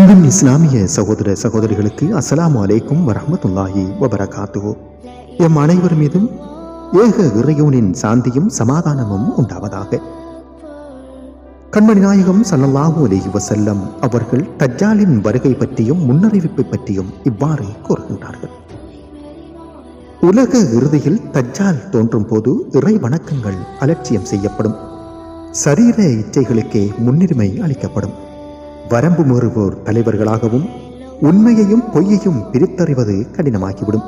அன்பின் இஸ்லாமிய சகோதர சகோதரிகளுக்கு அஸ்லாம் வலைக்கும் வரமத்துல்லாஹி வபரகாத்து எம் அனைவர் மீதும் ஏக இறையோனின் சாந்தியும் சமாதானமும் உண்டாவதாக. கண்மணி நாயகம் ஸல்லல்லாஹு அலி வசல்லம் அவர்கள் தஜ்ஜாலின் வருகை பற்றியும் முன்னறிவிப்பை பற்றியும் இவ்வாறு கூறுகின்றார்கள். உலக இறுதியில் தஜ்ஜால் தோன்றும் போது இறை வணக்கங்கள் அலட்சியம் செய்யப்படும். சரீர இச்சைகளுக்கே முன்னுரிமை அளிக்கப்படும். வரம்பு மீறுவோர் தலைவர்களாகவும் உண்மையையும் பொய்யையும் பிரித்தறிவது கடினமாகிவிடும்.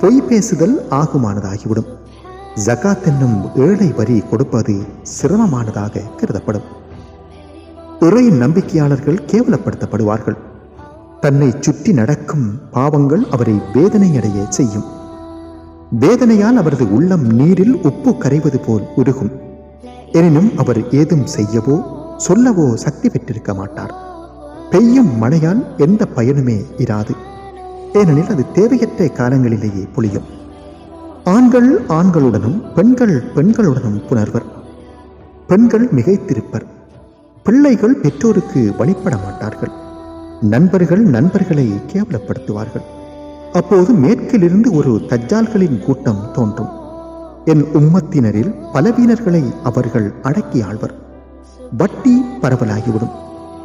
பொய் பேசுதல் ஆகுமானதாகிவிடும். ஜகாத் என்னும் ஏழை வரி கொடுப்பது சிரமமானதாக கருதப்படும். இறை நம்பிக்கையாளர்கள் கேவலப்படுத்தப்படுவார்கள். தன்னை சுற்றி நடக்கும் பாவங்கள் அவரை வேதனையடைய செய்யும். வேதனையால் அவரது உள்ளம் நீரில் உப்பு கரைவது போல் உருகும். எனினும் அவர் ஏதும் செய்யவோ சொல்லவோ சக்தி பெற்றிருக்க மாட்டார். பெய்யும் மழையால் எந்த பயனுமே இராது. ஏனெனில் அது தேவையற்ற காலங்களிலேயே பொழியும். ஆண்கள் ஆண்களுடனும் பெண்கள் பெண்களுடனும் புணர்வர். பெண்கள் மிகைத்திருப்பர். பிள்ளைகள் பெற்றோருக்கு வழிபட மாட்டார்கள். நண்பர்கள் நண்பர்களை கேவலப்படுத்துவார்கள். அப்போது மேற்கிலிருந்து ஒரு தஜ்ஜால்களின் கூட்டம் தோன்றும். என் உம்மத்தினரில் பலவீனர்களை அவர்கள் அடக்கி ஆழ்வர். வட்டி பரவலாகிவிடும்.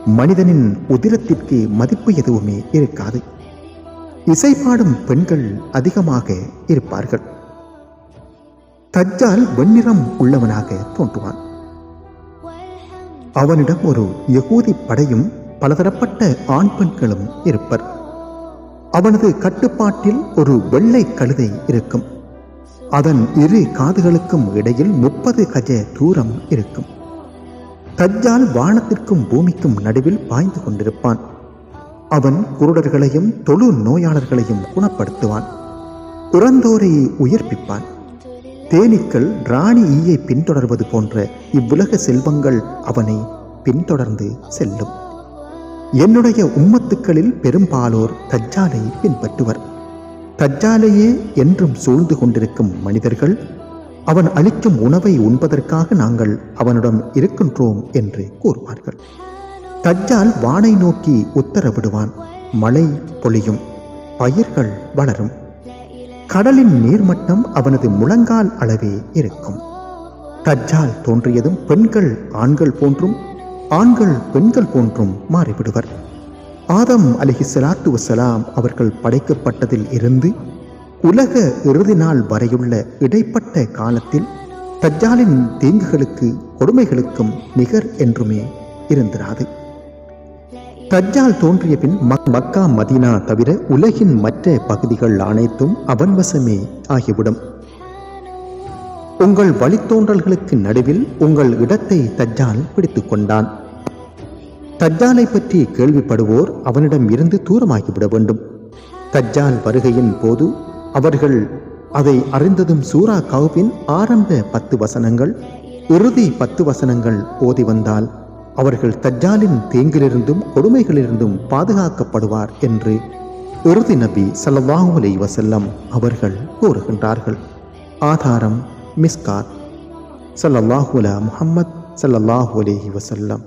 மனிதனின் உதிரத்திற்கு மதிப்பு எதுவுமே இருக்காது. இசை பாடும் பெண்கள் அதிகமாக இருப்பார்கள். தஜ்ஜால் வெண்ணிறம் உள்ளவனாக தோன்றுவான். அவனிடம் ஒரு யகூதி படையும் பலதரப்பட்ட ஆண் பெண்களும் இருப்பர். அவனது கட்டுப்பாட்டில் ஒரு வெள்ளை கழுதை இருக்கும். அதன் இரு காதுகளுக்கும் இடையில் முப்பது கஜ தூரம் இருக்கும். தஜ்ஜால் வானத்திற்கும் பூமிக்கும் நடுவில் பாய்ந்து கொண்டிருப்பான். அவன் குருடர்களையும் தொழு நோயாளர்களையும் குணப்படுத்துவான். இறந்தோரை உயிர்ப்பிப்பான். தேனீக்கள் ராணி ஈயை பின்தொடர்வது போன்ற இவ்வுலக செல்வங்கள் அவனை பின்தொடர்ந்து செல்லும். என்னுடைய உம்மத்துக்களில் பெரும்பாலோர் தஜ்ஜாலை பின்பற்றுவர். தஜ்ஜாலையே என்றும் சூழ்ந்து கொண்டிருக்கும் மனிதர்கள் அவன் அளிக்கும் உணவை உண்பதற்காக நாங்கள் அவனிடம் இருக்கின்றோம் என்று கூறுவார்கள். தஜ்ஜால் வானை நோக்கி உத்தரவிடுவான். மழை பொழியும் பயிர்கள் வளரும். கடலின் நீர்மட்டம் அவனது முழங்கால் அளவே இருக்கும். தஜ்ஜால் தோன்றியதும் பெண்கள் ஆண்கள் போன்றும் ஆண்கள் பெண்கள் போன்றும் மாறிவிடுவர். ஆதம் அலிஹி சலாத்து வசலாம் அவர்கள் படைக்கப்பட்டதில் இருந்து உலக இறுதி நாள் வரையுள்ள இடைப்பட்ட காலத்தில் தஜ்ஜாலின் தீங்குகளுக்கு கொடுமைகளுக்கும் நிகர் என்றுமே இருந்திராது. தஜ்ஜால் தோன்றிய பின் மக் மக்கா மதீனா தவிர உலகின் மற்ற பகுதிகள் அனைத்தும் அவன் வசமே ஆகிவிடும். உங்கள் வழித்தோன்றல்களுக்கு நடுவில் உங்கள் இடத்தை தஜ்ஜால் பிடித்து கொண்டான். தஜ்ஜாலை பற்றி கேள்விப்படுவோர் அவனிடம் இருந்து தூரமாகிவிட வேண்டும். தஜ்ஜால் வருகையின் போது அவர்கள் அதை அறிந்ததும் சூரா கவுபின் ஆரம்ப பத்து வசனங்கள் இறுதி பத்து வசனங்கள் ஓதி வந்தால் அவர்கள் தஜ்ஜாலின் தீங்கிலிருந்தும் கொடுமைகளிலிருந்தும் பாதுகாக்கப்படுவார் என்று இறுதி நபி ஸல்லல்லாஹு அலைஹி வஸல்லம் அவர்கள் கூறுகின்றார்கள். ஆதாரம் மிஸ்காத். ஸல்லல்லாஹு முஹம்மத் ஸல்லல்லாஹு அலைஹி வஸல்லம்.